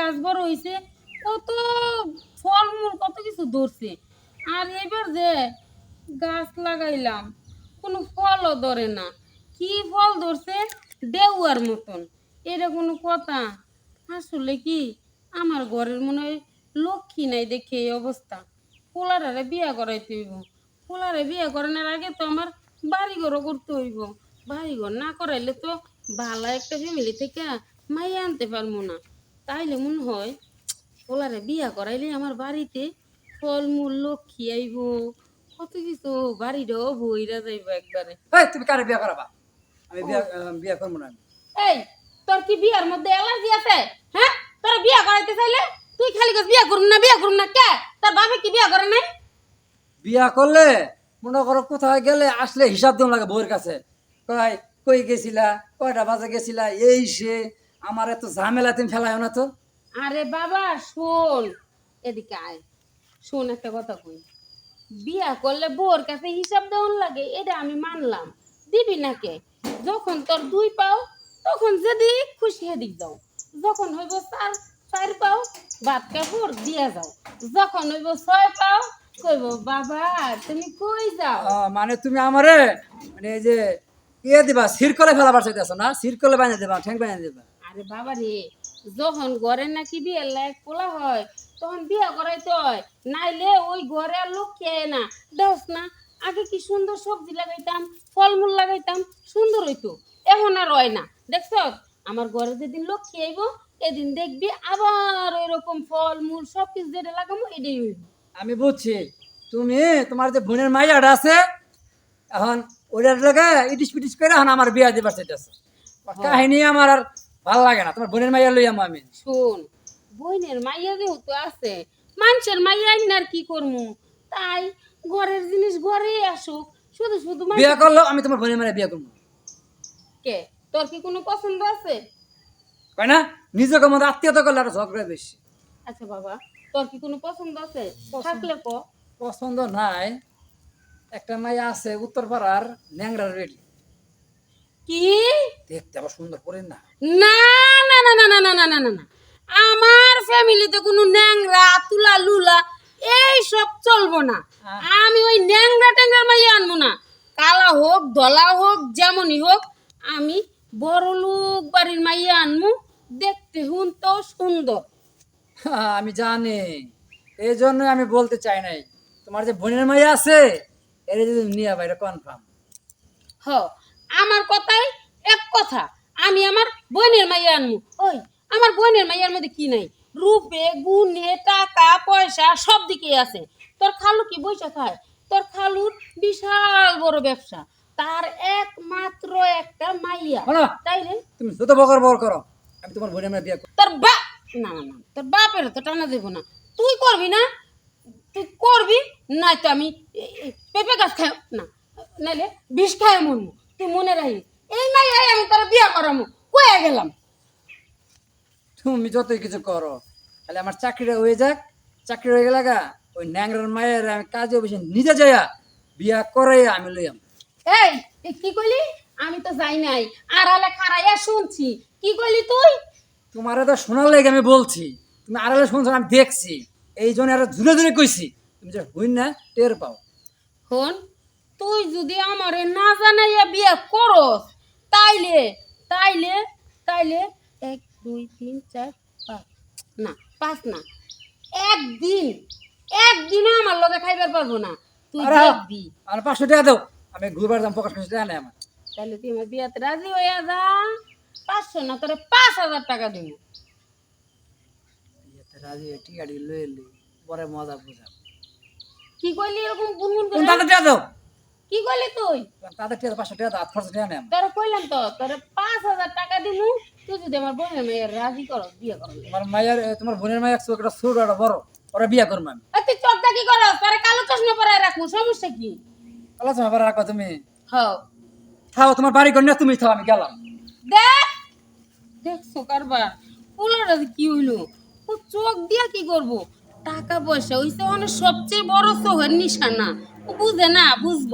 গাছ বড় হয়েছে কত ফলমূল, কত কিছু ধরছে। আর এবার যে গাছ লাগাইলাম, কোনো ফলও ধরে না। কি ফল ধরছে? দেওয়ার মতন। এটা কোনো কথা? আসলে কি? আমার ঘরের মনে হয় লক্ষ্মী নাই দেখে এই অবস্থা। পোলারারে বিয়া করাইতে হইব। পোলারে বিয়া করানোর আগে তো আমার বাড়িঘরও করতে হইব। বাড়িঘর না করাইলে তো ভালো একটা ফ্যামিলি থেকে মাইয়া আনতে পারব না। তাইলে মনে হয় পোলারে বিয়া করাইলে আমার বাড়িতে ফলমূল লক্ষ্মী আইব। কত কিছু বাড়িটাও বইরা যাইব একবারে। এই তুমি কারে বিয়া করাবা? আমি বিয়া বিয়া করব না এই তোর কি বিয়ার মধ্যে অ্যালার্জি আছে? হ্যাঁ? তোর বিয়া করাইতে চাইলে তুই খালি কস বিয়া করুন না বিয়া করুন না কে? তোর বাবা কি বিয়া করে নাই? বিয়া করলে মনে করো কোথায় গেলে আসলে হিসাব দেওয়া লাগে বউয়ের কাছে। কয় কই গেছিলা? কয়টা বাজে গেছিলা? এই সে। আমার এত ঝামেলা তুমি ফেলায় না তো। আরে বাবা শোন। এদিকে আয়। শোন একটা কথা কই। বিয়া করলে বউর কাছে হিসাব দেওয়ার লাগে এটা আমি মানলাম। দিবি না কে? যখন তোর দুই পাও তখন যদি খুশি হেদিক যাও যখন হইব চার চার পাও ভাত কাপড় দিয়া যাও। যখন হইব ছয় পাও কইব বাবা তুমি কই যাও? মানে তুমি আমারে মানে এই যে ইয়ে দিবা সিরকলে ফেলাবার চাইতেছ না? সিরকলে বানিয়ে দেবা ঠ্যাং বানিয়ে দেবা? আরে বাবা রে যখন ঘরে নাকি বিয়ের লায়ক পোলা হয় তখন বিয়ে করাইতে হয়। নাইলে ওই ঘরে আর লোক খেয়ে না? দেখ না আগে কি সুন্দর সবজি লাগাইতাম ফলমূল লাগাইতাম সুন্দর হইতো এখন আর হয় না। দেখছ আমার ঘরে যেদিন লোক খেয়েব এদিন দেখবি আবার ওই রকম ফলমূল সব কিছু যেটা লাগাবো এটাই হইব। আমি বুঝছি। তুমি তোমার যে বোনের মাইয়াটা আছে এখন ওইটার লাগে ইটিস পিটিস করে এখন আমার বিয়া দিবার চাইতেছে। কাহিনী আমার আর ভালো লাগে না। তোমার বোনের মাইয়া লই আমি। শোন বইনের মাইয়া যেহেতু আছে মানুষের মাইয়া আর কি করব তাই ঘরের জিনিস ঘরেই আসুক শুধু শুধু বিয়া করল আমি তোমার বোনের মাইয়া বিয়া করব কে? তোর কি কোনো পছন্দ আছে? কয় না? নিজেকে মতো আত্মীয়তা করলে আরও ঝগড়া বেশি। আচ্ছা বাবা তোর কি কোনো পছন্দ আছে? থাকলে ক। পছন্দ নাই। একটা মাইয়া আছে উত্তরপাড়ার ন্যাংরার রেডি কি? দেখতে আবার সুন্দর করে না? না না না না না না না না না না। আমার ফ্যামিলিতে কোনো ন্যাংরা তুলা লুলা এই সব চলবো না। আমি ওই ন্যাংরা ট্যাংরা মাইয়া আনব না। কালা হোক ধলা হোক যেমনই হোক আমি বড় লোক বাড়ির মাইয়া আনব দেখতে হুন তো সুন্দর। হ্যাঁ, আমি জানি। এই জন্য আমি বলতে চাই নাই। তোমার যে বোনের মাইয়া আছে এর যদি নিয়ে বাইরে কনফার্ম হ আমার কথাই এক কথা আমি আমার বোনের মাইয়া আনমু। ওই আমার বোনের মাইয়ার মধ্যে কি নাই? রূপে গুণে টাকা পয়সা সব দিকে আছে। তোর খালু কি বইসা খায় তোর খালুর বিশাল বড় ব্যবসা। তার একমাত্র একটা মাইয়া। তাই রে? তুমি যত বকর বকর করো আমি তোমার বোনের মাইয়া বিয়ে তোর বা না না না তোর বাপের তো টানা দেবো না। তুই করবি না? তুই করবি নাই তো আমি পেঁপে গাছ খাই না নাইলে বিষ খাই মরমু। তুই মনে রাখিস? এই নাই আই আমি তোর বিয়া করামু। কয়ে গেলাম। তুমি যতই কিছু করো তাহলে আমার চাকরিটা হয়ে যাক। চাকরি হয়ে গেলে গা ওই ন্যাংরার মায়ের আমি কাজে বসে নিজে যাইয়া বিয়া করে আমি লইয়াম এই এ কি কইলি? আমি তো যাই নাই। আড়ালে খারাইয়া শুনছি। কি কইলি তুই? তোমার তো শোনার লেগে আমি বলছি। তুমি আড়ালে শুনছো আমি দেখছি। এই জন্য আরও দূরে দূরে কইছি। তুমি যে হইন না টের পাও। হন তুই যদি আমারে না জানাইয়া বিয়ে করস তাইলে তাইলে তাইলে এক দুই তিন চার পাঁচ না পাঁচ না একদিন একদিনও আমার লগে খাইবার পারব না। তুই আরে দেখবি। আর পাঁচশো টাকা দাও আমি ঘুরবার দাম প্রকাশ করছি টাকা নেই আমার। তাহলে তুই আমার বিয়াতে রাজি হইয়া যা পাঁচশো না তোরে পাঁচ হাজার টাকা দিব। বিয়েতে রাজি হয়ে টিকাটি লই পরে মজা বুঝাম কি কইলি এরকম গুনগুন করে? টাকা দাও? কি কইলি তুই? তাদের টাকা পাঁচশো টাকা দাও হাত খরচ নেই আমার তোরা কইলাম তো তোরে পাঁচ হাজার টাকা দিমু তুই যদি আমার বোনের মেয়ের রাজি করো বিয়ে করো। তোমার মায়ের তোমার বোনের মায়ের চোখ একটা ছোট একটা বড় ওরা বিয়া করব আমি তুই চোখটা কি করো তোরে কালো চশমা পরায় রাখব সমস্যা কি? আলোচনা করে রাখো তুমি? হও। থাও তোমার বাড়ি করে তুমি থাও আমি গেলাম। দেখ দেখছ কারবার? পোলাটা যে কি হইল? ও চোখ দিয়া কি করব? টাকা পয়সা হইছে মানে সবচেয়ে বড় চোখের নিশানা। ও বুঝে না বুঝব